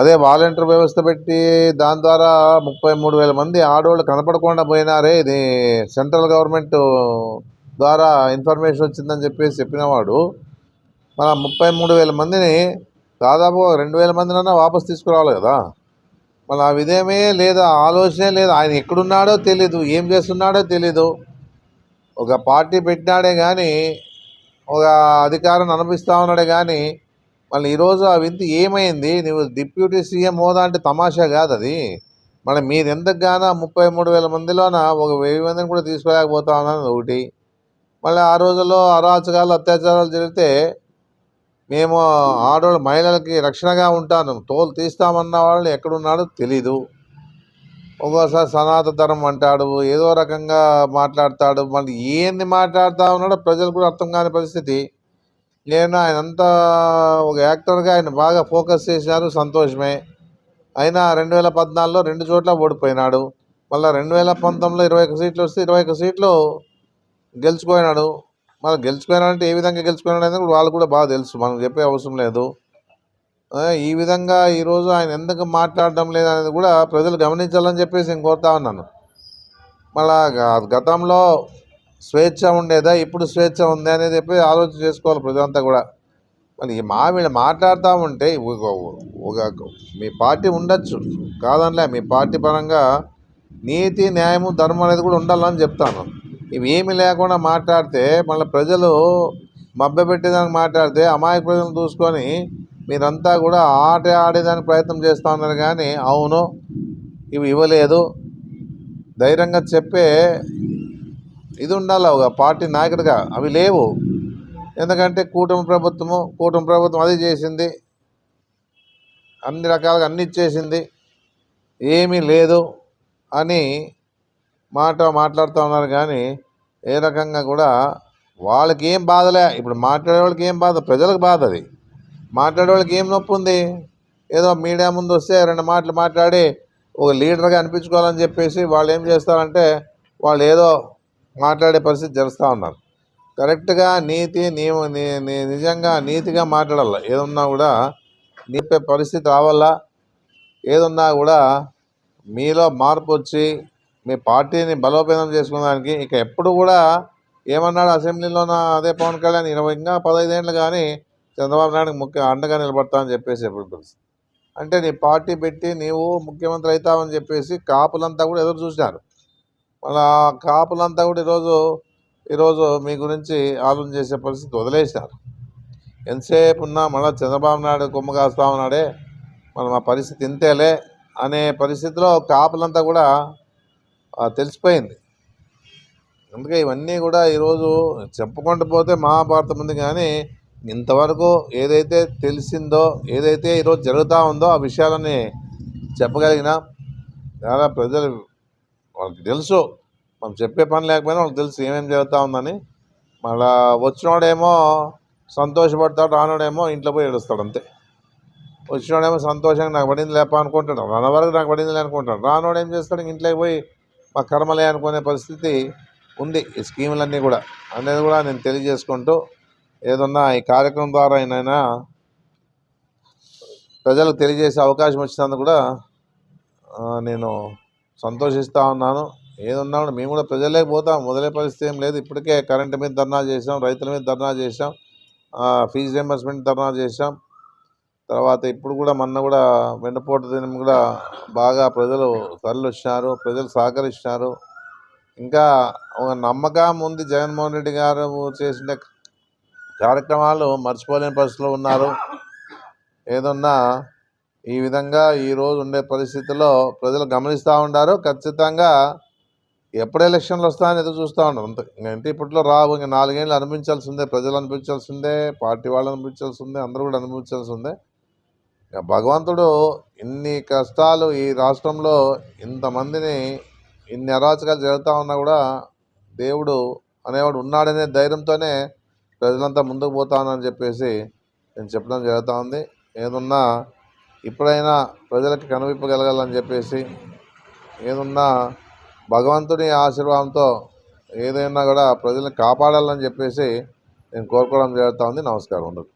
అదే వాలంటీర్ వ్యవస్థ పెట్టి దాని ద్వారా ముప్పై మూడు వేల మంది ఆడవాళ్ళు కనపడకుండా పోయినారే. ఇది సెంట్రల్ గవర్నమెంట్ ద్వారా ఇన్ఫర్మేషన్ వచ్చిందని చెప్పేసి చెప్పినవాడు. మన ముప్పై మూడు వేల మందిని దాదాపు రెండు వేల మందినన్నా వాపస్ తీసుకురావాలి కదా. మన ఆ విధేమే లేదా ఆలోచనే లేదు ఆయన ఎక్కడున్నాడో తెలీదు ఏం చేస్తున్నాడో తెలీదు. ఒక పార్టీ పెట్టినాడే కానీ ఒక అధికారం అనిపిస్తా ఉన్నాడే కానీ మళ్ళీ ఈరోజు ఆ వింత ఏమైంది? నువ్వు డిప్యూటీ సీఎం హోదా అంటే తమాషా కాదు అది. మన మీరు ఎంతగానో ముప్పై మూడు వేల మందిలోన? ఒక వెయ్యి మందిని కూడా తీసుకోలేకపోతా ఉన్నాను ఒకటి. మళ్ళీ ఆ రోజుల్లో అరాచకాలు అత్యాచారాలు జరిగితే మేము ఆడవాళ్ళు మహిళలకి రక్షణగా ఉంటాను. తోలు తీస్తామన్న వాళ్ళు ఎక్కడున్నాడో తెలీదు. ఒక్కోసారి సనాతన ధర్మం అంటాడు ఏదో రకంగా మాట్లాడతాడు మళ్ళీ ఏంది మాట్లాడుతూ ఉన్నాడో ప్రజలు కూడా అర్థం కాని పరిస్థితి. నేను ఆయన అంతా ఒక యాక్టర్గా ఆయన బాగా ఫోకస్ చేశారు సంతోషమే. అయినా రెండు వేల పద్నాలుగులో రెండు చోట్ల ఓడిపోయినాడు. మళ్ళీ రెండు వేల పంతొమ్మిదిలో ఇరవై ఒక సీట్లు వస్తే ఇరవై ఒక సీట్లు గెలుచుకున్నాడు మళ్ళీ గెలుచుకుపోయినాడంటే ఏ విధంగా గెలుచుకున్నాడు అనేది వాళ్ళు కూడా బాగా తెలుసు. మనం చెప్పే అవసరం లేదు. ఈ విధంగా ఈరోజు ఆయన ఎందుకు మాట్లాడడం లేదనేది కూడా ప్రజలు గమనించాలని చెప్పేసి నేను కోరుతా ఉన్నాను. మళ్ళా గతంలో స్వేచ్ఛ ఉండేదా ఇప్పుడు స్వేచ్ఛ ఉంది అనేది చెప్పి ఆలోచన చేసుకోవాలి ప్రజలంతా కూడా. మరి ఈ మా వీళ్ళు మాట్లాడుతూ ఉంటే ఒక మీ పార్టీ ఉండొచ్చు. కాదనిలే మీ పార్టీ పరంగా నీతి న్యాయము ధర్మం అనేది కూడా ఉండాలని చెప్తాను. ఇవేమి లేకుండా మాట్లాడితే మళ్ళీ ప్రజలు మభ్యపెట్టేదానికి మాట్లాడితే అమాయక ప్రజలను చూసుకొని మీరంతా కూడా ఆట ఆడేదానికి ప్రయత్నం చేస్తూ ఉన్నారు కానీ అవును ఇవి ఇవ్వలేదు. ధైర్యంగా చెప్పే ఇది ఉండాలి ఒక పార్టీ నాయకుడిగా. అవి లేవు. ఎందుకంటే కూటమి ప్రభుత్వము కూటమి ప్రభుత్వం అది చేసింది. అన్ని రకాలుగా అన్ని ఇచ్చేసింది. ఏమీ లేదు అని మాట మాట్లాడుతూ ఉన్నారు కానీ ఏ రకంగా కూడా వాళ్ళకి ఏం బాధలే. ఇప్పుడు మాట్లాడే వాళ్ళకి ఏం బాధ? ప్రజలకు బాధ అది. మాట్లాడే వాళ్ళకి ఏం నొప్పి ఉంది? ఏదో మీడియా ముందు వస్తే రెండు మాటలు మాట్లాడి ఒక లీడర్గా అనిపించుకోవాలని చెప్పేసి వాళ్ళు ఏం చేస్తారంటే వాళ్ళు ఏదో మాట్లాడే పరిస్థితి జరుస్తూ ఉన్నారు. కరెక్ట్గా నీతి నియమ నిజంగా నీతిగా మాట్లాడాలి. ఏదున్నా కూడా నింపే పరిస్థితి రావాలా? ఏదున్నా కూడా మీలో మార్పు వచ్చి మీ పార్టీని బలోపేతం చేసుకునేదానికి ఇక ఎప్పుడు కూడా ఏమన్నాడు అసెంబ్లీలోన అదే పవన్ కళ్యాణ్? ఇరవై ఇంకా పదహైదేళ్ళు కానీ చంద్రబాబు నాయుడుకి ముఖ్య అండగా నిలబడతా అని చెప్పేసి ఎప్పుడు తెలుసు. అంటే నీ పార్టీ పెట్టి నీవు ముఖ్యమంత్రి అవుతావని చెప్పేసి కాపులంతా కూడా ఎదురు చూసినారు. మళ్ళా కాపులంతా కూడా ఈరోజు ఈరోజు మీ గురించి ఆలోచన చేసే పరిస్థితి వదిలేసినారు. ఎంతసేపు ఉన్నా మళ్ళీ చంద్రబాబు నాయుడు కొమ్మ కాస్తా ఉన్నాడే మన మా పరిస్థితి ఇంతేలే అనే పరిస్థితిలో కాపులంతా కూడా తెలిసిపోయింది. అందుకే ఇవన్నీ కూడా ఈరోజు చెప్పుకుంటూ పోతే మహాభారతం ఉంది కానీ ఇంతవరకు ఏదైతే తెలిసిందో ఏదైతే ఈరోజు జరుగుతూ ఉందో ఆ విషయాలని చెప్పగలిగిన చాలా ప్రజలు వాళ్ళకి తెలుసు. మనం చెప్పే పని లేకపోయినా వాళ్ళకి తెలుసు ఏమేమి జరుగుతూ ఉందని. మళ్ళా వచ్చినోడేమో సంతోషపడతాడు రానోడేమో ఇంట్లో పోయి ఏడుస్తాడు అంతే. వచ్చినోడేమో సంతోషంగా నాకు పడింది లేప అనుకుంటాడు రాన వరకు నాకు పడింది లే అనుకుంటాడు రానోడు ఏం చేస్తాడు? ఇంట్లోకి పోయి మా కర్మలే అనుకునే పరిస్థితి ఉంది ఈ స్కీములన్నీ కూడా. అనేది కూడా నేను తెలియజేసుకుంటూ ఏదన్నా ఈ కార్యక్రమం ద్వారా అయినా ప్రజలకు తెలియజేసే అవకాశం వచ్చినందుకు కూడా నేను సంతోషిస్తూ ఉన్నాను. ఏదున్నా కూడా మేము కూడా ప్రజలే పోతాం. మొదలే పరిస్థితి ఏం లేదు. ఇప్పటికే కరెంటు మీద ధర్నా చేసాం రైతుల మీద ధర్నా చేసాం ఫీజు రియంబర్స్మెంట్ ధర్నా చేసాం తర్వాత ఇప్పుడు కూడా మొన్న కూడా వెండపోటు దినం కూడా బాగా ప్రజలు తరలి వచ్చినారు ప్రజలు సహకరిస్తున్నారు ఇంకా ఒక నమ్మకం ఉంది జగన్మోహన్ రెడ్డి గారు చేసిన కార్యక్రమాలు మర్చిపోలేని పరిస్థితిలో ఉన్నారు. ఏదన్నా ఈ విధంగా ఈరోజు ఉండే పరిస్థితుల్లో ప్రజలు గమనిస్తూ ఉండారు. ఖచ్చితంగా ఎప్పుడు ఎలక్షన్లు వస్తాయని ఎదురు చూస్తూ ఉన్నారు అంత. ఇంకంటే ఇప్పట్లో రావు. ఇంకా నాలుగేళ్ళు అనిపించాల్సిందే ప్రజలు అనిపించాల్సిందే పార్టీ వాళ్ళు అనిపించాల్సిందే అందరూ కూడా అనిపించాల్సిందే ఇక భగవంతుడు ఇన్ని కష్టాలు ఈ రాష్ట్రంలో ఇంతమందిని ఇన్ని అరాచకాలు జరుగుతూ ఉన్నా కూడా దేవుడు అనేవాడు ఉన్నాడనే ధైర్యంతోనే ప్రజలంతా ముందుకు పోతానని చెప్పేసి నేను చెప్పడం జరుగుతూ ఉంది ఏదున్నా ఇప్పుడైనా ప్రజలకు కనువిప్పగలగాలని చెప్పేసి ఏదున్నా భగవంతుని ఆశీర్వాదంతో ఏదైనా కూడా ప్రజలను కాపాడాలని చెప్పేసి నేను కోరుకోవడం జరుగుతూ ఉంది నమస్కారం. ఉండదు